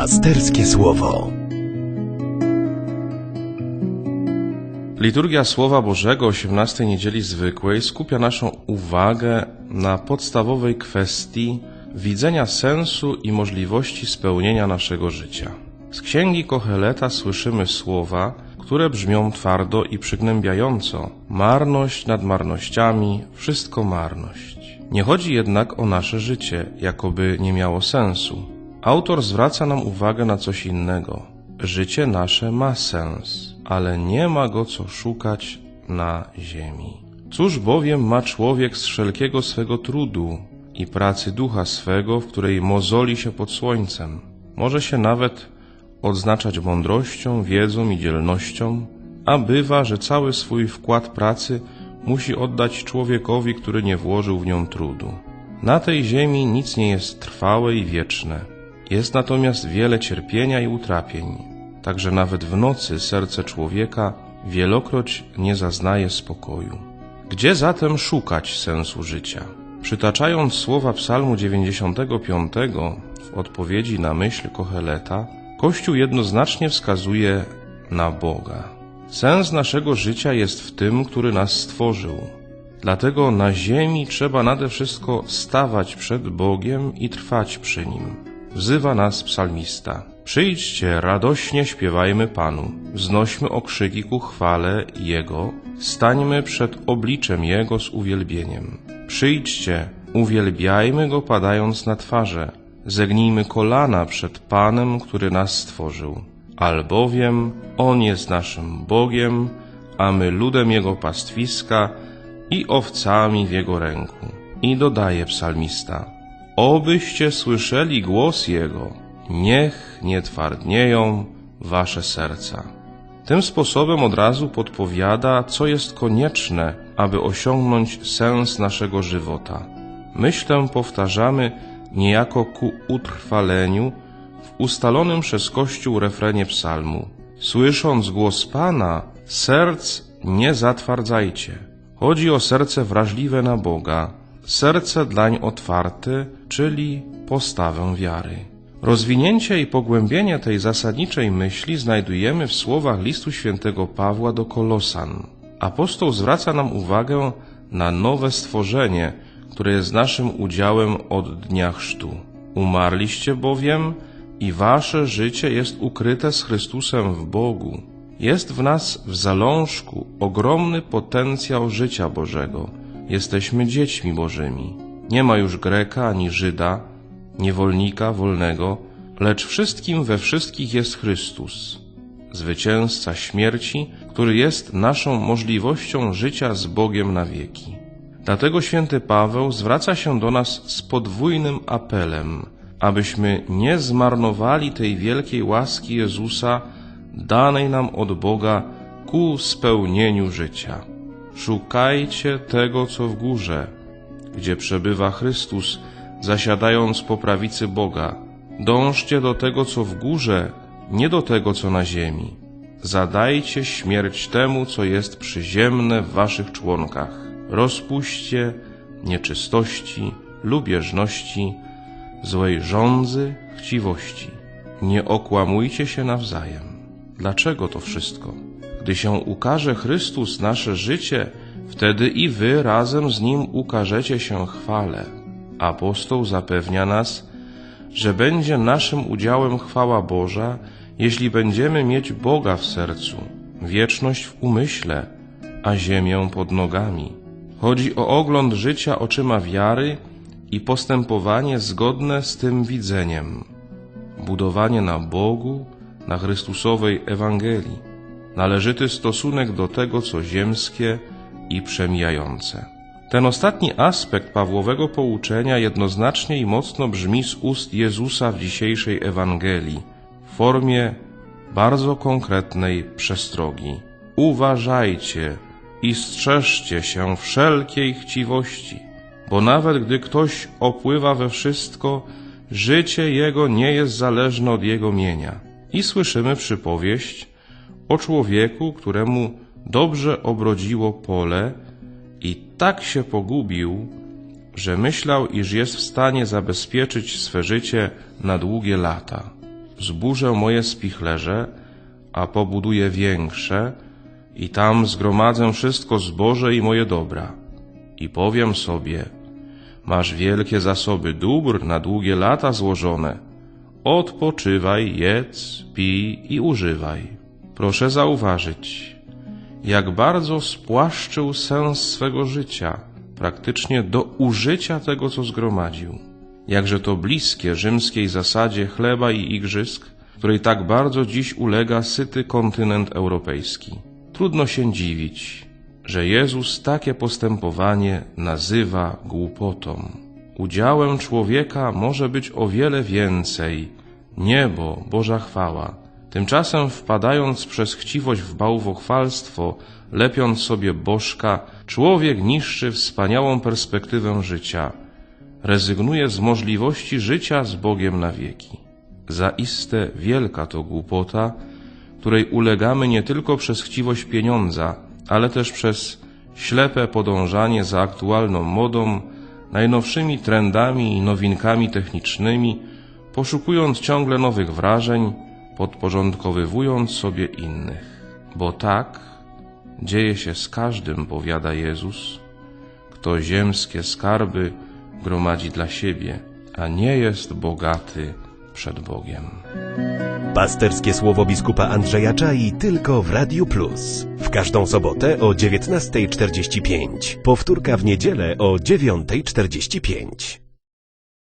Pasterskie Słowo. Liturgia Słowa Bożego 18 Niedzieli Zwykłej skupia naszą uwagę na podstawowej kwestii widzenia sensu i możliwości spełnienia naszego życia. Z księgi Koheleta słyszymy słowa, które brzmią twardo i przygnębiająco: marność nad marnościami, wszystko marność. Nie chodzi jednak o nasze życie, jakoby nie miało sensu. Autor zwraca nam uwagę na coś innego. Życie nasze ma sens, ale nie ma go co szukać na ziemi. Cóż bowiem ma człowiek z wszelkiego swego trudu i pracy ducha swego, w której mozoli się pod słońcem? Może się nawet odznaczać mądrością, wiedzą i dzielnością, a bywa, że cały swój wkład pracy musi oddać człowiekowi, który nie włożył w nią trudu. Na tej ziemi nic nie jest trwałe i wieczne. Jest natomiast wiele cierpienia i utrapień. Także nawet w nocy serce człowieka wielokroć nie zaznaje spokoju. Gdzie zatem szukać sensu życia? Przytaczając słowa Psalmu 95 w odpowiedzi na myśl Koheleta, Kościół jednoznacznie wskazuje na Boga. Sens naszego życia jest w tym, który nas stworzył. Dlatego na ziemi trzeba nade wszystko stawać przed Bogiem i trwać przy Nim. Wzywa nas psalmista. Przyjdźcie, radośnie śpiewajmy Panu, wznośmy okrzyki ku chwale Jego, stańmy przed obliczem Jego z uwielbieniem. Przyjdźcie, uwielbiajmy Go padając na twarze, zegnijmy kolana przed Panem, który nas stworzył. Albowiem On jest naszym Bogiem, a my ludem Jego pastwiska i owcami w Jego ręku. I dodaje psalmista, obyście słyszeli głos Jego, niech nie twardnieją wasze serca. Tym sposobem od razu podpowiada, co jest konieczne, aby osiągnąć sens naszego żywota. Myślę powtarzamy niejako ku utrwaleniu w ustalonym przez Kościół refrenie psalmu. Słysząc głos Pana, serc nie zatwardzajcie. Chodzi o serce wrażliwe na Boga, serce dlań otwarte, czyli postawę wiary. Rozwinięcie i pogłębienie tej zasadniczej myśli znajdujemy w słowach listu świętego Pawła do Kolosan. Apostoł zwraca nam uwagę na nowe stworzenie, które jest naszym udziałem od dnia chrztu. Umarliście bowiem i wasze życie jest ukryte z Chrystusem w Bogu. Jest w nas w zalążku ogromny potencjał życia Bożego. Jesteśmy dziećmi Bożymi. Nie ma już Greka ani Żyda, niewolnika, wolnego, lecz wszystkim we wszystkich jest Chrystus, zwycięzca śmierci, który jest naszą możliwością życia z Bogiem na wieki. Dlatego święty Paweł zwraca się do nas z podwójnym apelem, abyśmy nie zmarnowali tej wielkiej łaski Jezusa, danej nam od Boga ku spełnieniu życia. Szukajcie tego, co w górze, gdzie przebywa Chrystus, zasiadając po prawicy Boga. Dążcie do tego, co w górze, nie do tego, co na ziemi. Zadajcie śmierć temu, co jest przyziemne w waszych członkach. Rozpuśćcie nieczystości, lubieżności, złej żądzy, chciwości. Nie okłamujcie się nawzajem. Dlaczego to wszystko? Gdy się ukaże Chrystus nasze życie, wtedy i wy razem z Nim ukażecie się chwale. Apostoł zapewnia nas, że będzie naszym udziałem chwała Boża, jeśli będziemy mieć Boga w sercu, wieczność w umyśle, a ziemię pod nogami. Chodzi o ogląd życia oczyma wiary i postępowanie zgodne z tym widzeniem, budowanie na Bogu, na Chrystusowej Ewangelii, należyty stosunek do tego, co ziemskie i przemijające. Ten ostatni aspekt Pawłowego pouczenia jednoznacznie i mocno brzmi z ust Jezusa w dzisiejszej Ewangelii w formie bardzo konkretnej przestrogi. Uważajcie i strzeżcie się wszelkiej chciwości, bo nawet gdy ktoś opływa we wszystko, życie jego nie jest zależne od jego mienia. I słyszymy przypowieść o człowieku, któremu dobrze obrodziło pole i tak się pogubił, że myślał, iż jest w stanie zabezpieczyć swe życie na długie lata. zburzę moje spichlerze, a pobuduję większe i tam zgromadzę wszystko zboże i moje dobra. I powiem sobie, masz wielkie zasoby dóbr na długie lata złożone. Odpoczywaj, jedz, pij i używaj. Proszę zauważyć, jak bardzo spłaszczył sens swego życia, praktycznie do użycia tego, co zgromadził. Jakże to bliskie rzymskiej zasadzie chleba i igrzysk, której tak bardzo dziś ulega syty kontynent europejski. Trudno się dziwić, że Jezus takie postępowanie nazywa głupotą. Udziałem człowieka może być o wiele więcej niebo, Boża chwała. Tymczasem wpadając przez chciwość w bałwochwalstwo, lepiąc sobie bożka, człowiek niszczy wspaniałą perspektywę życia, rezygnuje z możliwości życia z Bogiem na wieki. Zaiste wielka to głupota, której ulegamy nie tylko przez chciwość pieniądza, ale też przez ślepe podążanie za aktualną modą, najnowszymi trendami i nowinkami technicznymi, poszukując ciągle nowych wrażeń, podporządkowywując sobie innych. Bo tak dzieje się z każdym, powiada Jezus, kto ziemskie skarby gromadzi dla siebie, a nie jest bogaty przed Bogiem. Pasterskie słowo biskupa Andrzeja Czai tylko w Radiu Plus. W każdą sobotę o 19.45. Powtórka w niedzielę o 9.45.